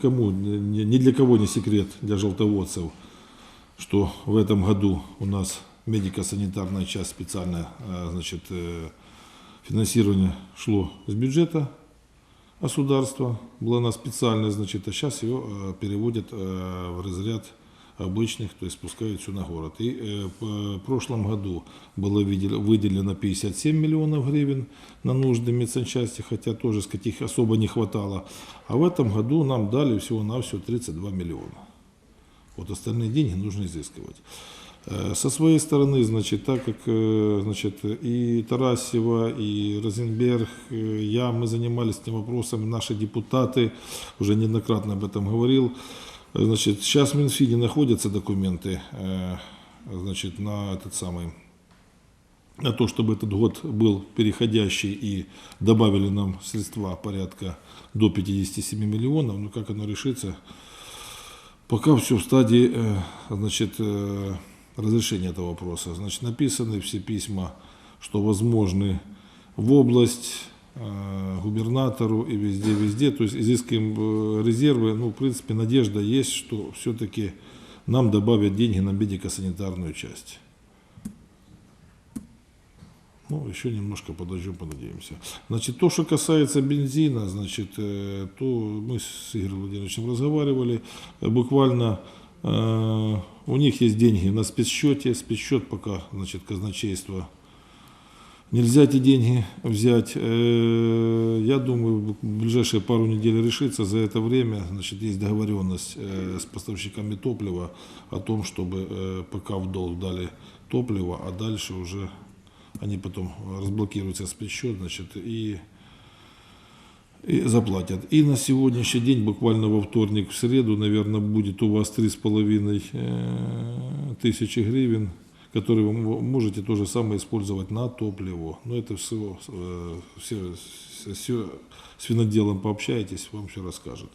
никому, ни, для кого не секрет, для желтоводцев, что в этом году у нас медико-санитарная часть специальная, э, значит, э, финансирование шло с бюджета государства, была она специальная, значит, а сейчас ее э, переводят в разряд обычных, то есть спускают все на город. И э, в прошлом году было выделено 57 миллионов гривен на нужды медсанчасти, хотя тоже каких особо не хватало. А в этом году нам дали всего-навсего 32 миллиона. Вот остальные деньги нужно изыскивать. Э, Со своей стороны, значит, так как э, значит, и Тарасева, и Розенберг, я, мы занимались этим вопросом, наши депутаты, уже неоднократно об этом говорил, значит, сейчас в Минфине находятся документы, э, значит, на этот самый, на то, чтобы этот год был переходящий и добавили нам средства порядка до 57 миллионов, но как оно решится, Пока все в стадии э, значит, э, разрешения этого вопроса. Значит, написаны все письма, что возможны в область, губернатору и везде-везде. То есть изыскиваем э, резервы. Ну, в принципе, надежда есть, что все-таки нам добавят деньги на медико-санитарную часть. Ну, еще немножко подождем, понадеемся. Значит, то, что касается бензина, значит, э, то мы с Игорем Владимировичем разговаривали, э, буквально э, у них есть деньги на спецсчете, спецсчет пока, значит, казначейство Нельзя эти деньги взять. Э, Я думаю, в ближайшие пару недель решится. За это время значит, есть договоренность э, с поставщиками топлива о том, чтобы э, пока в долг дали топливо, а дальше уже они потом разблокируются спецсчет значит, и, и заплатят. И на сегодняшний день, буквально во вторник, в среду, наверное, будет у вас 3,5 э, тысячи гривен которые вы мо- можете то же самое использовать на топливо. Но это все, э, все, все с виноделом пообщаетесь, вам все расскажет.